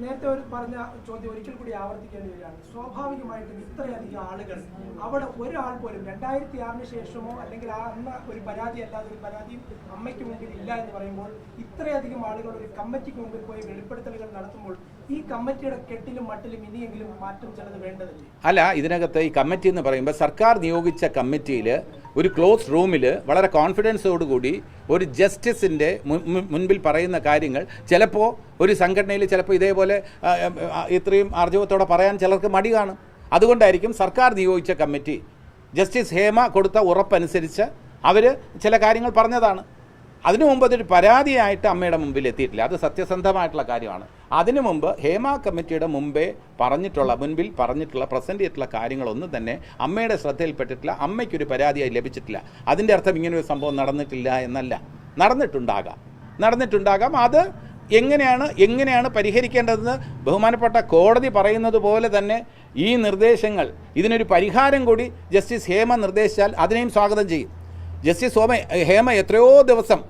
നേരത്തെ ഒരു പറഞ്ഞ ചോദ്യം ഒരിക്കൽ കൂടി ആവർത്തിക്കേണ്ടി വരികയാണ്. സ്വാഭാവികമായിട്ടും ഇത്രയധികം ആളുകൾ അവിടെ ഒരാൾ പോലും രണ്ടായിരത്തി ആറിന് ശേഷമോ അല്ലെങ്കിൽ ആ അന്ന ഒരു പരാതി അല്ലാതെ ഒരു പരാതി അമ്മയ്ക്ക് മുമ്പിൽ ഇല്ല എന്ന് പറയുമ്പോൾ ഇത്രയധികം ആളുകൾ ഒരു കമ്മിറ്റിക്ക് മുമ്പിൽ പോയി വെളിപ്പെടുത്തലുകൾ നടത്തുമ്പോൾ ഈ കമ്മിറ്റിയുടെ കെട്ടിലും മട്ടിലും ഇനിയെങ്കിലും മാറ്റം ചിലത് വേണ്ടതല്ലേ? അല്ല ഇതിനകത്ത് ഈ കമ്മിറ്റി എന്ന് പറയുമ്പോൾ സർക്കാർ നിയോഗിച്ച കമ്മിറ്റിയിൽ ഒരു ക്ലോസ് റൂമിൽ വളരെ കോൺഫിഡൻസോടുകൂടി ഒരു ജസ്റ്റിസിന്റെ മുൻപിൽ പറയുന്ന കാര്യങ്ങൾ. ചിലപ്പോൾ ഒരു സംഘടനയിൽ ചിലപ്പോൾ ഇതേപോലെ ഇത്രയും ആർജവത്തോടെ പറയാൻ ചിലർക്ക് മടി കാണും. അതുകൊണ്ടായിരിക്കും സർക്കാർ നിയോഗിച്ച കമ്മിറ്റി. ജസ്റ്റിസ് ഹേമ കൊടുത്ത ഉറപ്പനുസരിച്ച് അവർ ചില കാര്യങ്ങൾ പറഞ്ഞതാണ്. അതിനു മുമ്പ് അതൊരു പരാതിയായിട്ട് അമ്മയുടെ മുമ്പിൽ എത്തിയിട്ടില്ല. അത് സത്യസന്ധമായിട്ടുള്ള കാര്യമാണ്. അതിനു മുമ്പ് ഹേമ കമ്മിറ്റിയുടെ മുമ്പേ പറഞ്ഞിട്ടുള്ള മുൻപിൽ പറഞ്ഞിട്ടുള്ള പ്രസന്റ് ചെയ്തിട്ടുള്ള കാര്യങ്ങളൊന്നും തന്നെ അമ്മയുടെ ശ്രദ്ധയിൽപ്പെട്ടിട്ടില്ല. അമ്മയ്ക്കൊരു പരാതിയായി ലഭിച്ചിട്ടില്ല. അതിന്റെ അർത്ഥം ഇങ്ങനെ ഒരു സംഭവം നടന്നിട്ടില്ല എന്നല്ല. നടന്നിട്ടുണ്ടാകാം. നടന്നിട്ടുണ്ടാകാം. അത് എങ്ങനെയാണ് എങ്ങനെയാണ് പരിഹരിക്കേണ്ടതെന്ന് ബഹുമാനപ്പെട്ട കോടതി പറയുന്നത് പോലെ തന്നെ ഈ നിർദ്ദേശങ്ങൾ ഇതിനൊരു പരിഹാരം കൂടി ജസ്റ്റിസ് ഹേമ നിർദ്ദേശിച്ചാൽ അതിനെയും സ്വാഗതം ചെയ്യും. ജസ്റ്റിസ് സോമ ഹേമ എത്രയോ ദിവസം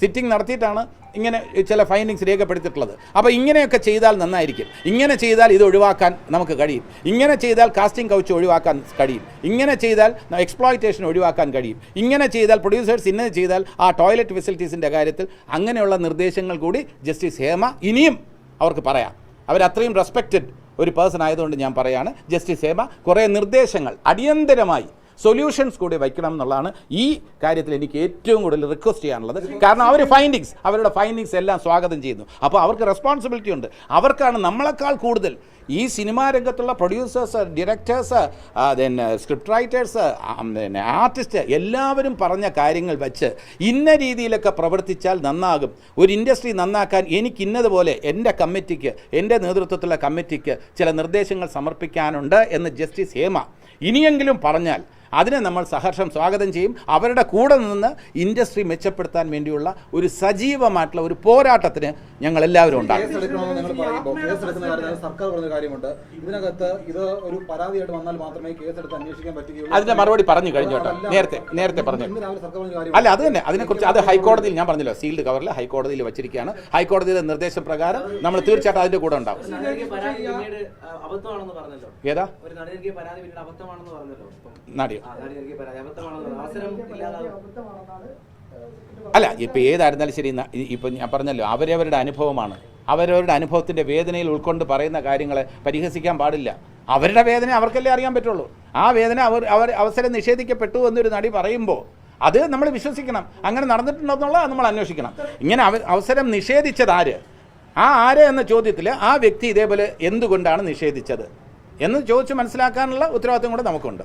സിറ്റിംഗ് നടത്തിയിട്ടാണ് ഇങ്ങനെ ചില ഫൈൻഡിങ്സ് രേഖപ്പെടുത്തിയിട്ടുള്ളത്. അപ്പോൾ ഇങ്ങനെയൊക്കെ ചെയ്താൽ നന്നായിരിക്കും. ഇങ്ങനെ ചെയ്താൽ ഇത് ഒഴിവാക്കാൻ നമുക്ക് കഴിയും. ഇങ്ങനെ ചെയ്താൽ കാസ്റ്റിംഗ് കൗച്ച് ഒഴിവാക്കാൻ കഴിയും. ഇങ്ങനെ ചെയ്താൽ എക്സ്പ്ലോയിറ്റേഷൻ ഒഴിവാക്കാൻ കഴിയും. ഇങ്ങനെ ചെയ്താൽ പ്രൊഡ്യൂസേഴ്സ് ഇന്നത് ചെയ്താൽ ആ ടോയ്ലറ്റ് ഫെസിലിറ്റീസിന്റെ കാര്യത്തിൽ അങ്ങനെയുള്ള നിർദ്ദേശങ്ങൾ കൂടി ജസ്റ്റിസ് ഹേമ ഇനിയും അവർക്ക് പറയാം. അവരത്രയും റെസ്പെക്റ്റഡ് ഒരു പേഴ്സൺ ആയതുകൊണ്ട് ഞാൻ പറയാണ്. ജസ്റ്റിസ് ഹേമ കുറേ നിർദ്ദേശങ്ങൾ അടിയന്തരമായി സൊല്യൂഷൻസ് കൂടി വയ്ക്കണം എന്നുള്ളതാണ് ഈ കാര്യത്തിൽ എനിക്ക് ഏറ്റവും കൂടുതൽ റിക്വസ്റ്റ് ചെയ്യാനുള്ളത്. കാരണം അവർ ഫൈൻഡിങ്സ് അവരുടെ ഫൈൻഡിങ്സ് എല്ലാം സ്വാഗതം ചെയ്യുന്നു. അപ്പോൾ അവർക്ക് റെസ്പോൺസിബിലിറ്റി ഉണ്ട്. അവർക്കാണ് നമ്മളെക്കാൾ കൂടുതൽ. ഈ സിനിമാ രംഗത്തുള്ള പ്രൊഡ്യൂസേഴ്സ് ഡിറക്ടേഴ്സ് പിന്നെ സ്ക്രിപ്റ്റ് റൈറ്റേഴ്സ് പിന്നെ ആർട്ടിസ്റ്റ് എല്ലാവരും പറഞ്ഞ കാര്യങ്ങൾ വെച്ച് ഇന്ന രീതിയിലൊക്കെ പ്രവർത്തിച്ചാൽ നന്നാകും. ഒരു ഇൻഡസ്ട്രി നന്നാക്കാൻ എനിക്ക് ഇന്നതുപോലെ എന്റെ കമ്മിറ്റിക്ക് എന്റെ നേതൃത്വത്തിലുള്ള കമ്മിറ്റിക്ക് ചില നിർദ്ദേശങ്ങൾ സമർപ്പിക്കാനുണ്ട് എന്ന് ജസ്റ്റിസ് ഹേമ ഇനിയെങ്കിലും പറഞ്ഞാൽ അതിനെ നമ്മൾ സഹർഷം സ്വാഗതം ചെയ്യും. അവരുടെ കൂടെ നിന്ന് ഇൻഡസ്ട്രി മെച്ചപ്പെടുത്താൻ വേണ്ടിയുള്ള ഒരു സജീവമായിട്ടുള്ള ഒരു പോരാട്ടത്തിന് ഞങ്ങൾ എല്ലാവരും ഉണ്ടാകും. കേസ് എടുക്കണമെന്ന് നിങ്ങൾ പറയുമ്പോൾ കേസ് എടുക്കുന്ന കാര്യത്തിൽ സർക്കാർ കാര്യമുണ്ട്. ഇതിനകത്ത് ഇത് ഒരു പരാതിയായിട്ട് വന്നാൽ മാത്രമേ കേസ് എടുത്ത് അന്വേഷിക്കാൻ പറ്റുകയുള്ളൂ. അതിന്റെ മറുപടി പറഞ്ഞു കഴിഞ്ഞു കേട്ടോ. നേരത്തെ നേരത്തെ പറഞ്ഞു. അല്ല അത് തന്നെ അതിനെക്കുറിച്ച് അത് ഹൈക്കോടതിയിൽ ഞാൻ പറഞ്ഞല്ലോ സീൽഡ് കവറിൽ ഹൈക്കോടതിയിൽ വെച്ചിരിക്കുകയാണ്. ഹൈക്കോടതിയുടെ നിർദ്ദേശപ്രകാരം നമ്മൾ തീർച്ചയായിട്ടും അതിന്റെ കൂടെ ഉണ്ടാവും. ഏതാ. നടിയോ അല്ല ഇപ്പം ഏതായിരുന്നാലും ശരി ഇപ്പൊ ഇപ്പം ഞാൻ പറഞ്ഞല്ലോ അവരവരുടെ അനുഭവമാണ്. അവരവരുടെ അനുഭവത്തിന്റെ വേദനയിൽ ഉൾക്കൊണ്ട് പറയുന്ന കാര്യങ്ങളെ പരിഹസിക്കാൻ പാടില്ല. അവരുടെ വേദന അവർക്കല്ലേ അറിയാൻ പറ്റുള്ളൂ. ആ വേദന അവർ അവർ അവസരം നിഷേധിക്കപ്പെട്ടു എന്നൊരു നടി പറയുമ്പോൾ അത് നമ്മൾ വിശ്വസിക്കണം. അങ്ങനെ നടന്നിട്ടുണ്ടോന്നുള്ളത് നമ്മൾ അന്വേഷിക്കണം. ഇങ്ങനെ അവ അവസരം നിഷേധിച്ചത് ആര്? ആ ആര് എന്ന ചോദ്യത്തിൽ ആ വ്യക്തി ഇതേപോലെ എന്തുകൊണ്ടാണ് നിഷേധിച്ചത്? എന്ന് ചോദിച്ച് മനസ്സിലാക്കാനുള്ള ഉത്തരവാദിത്വം കൂടെ നമുക്കുണ്ട്.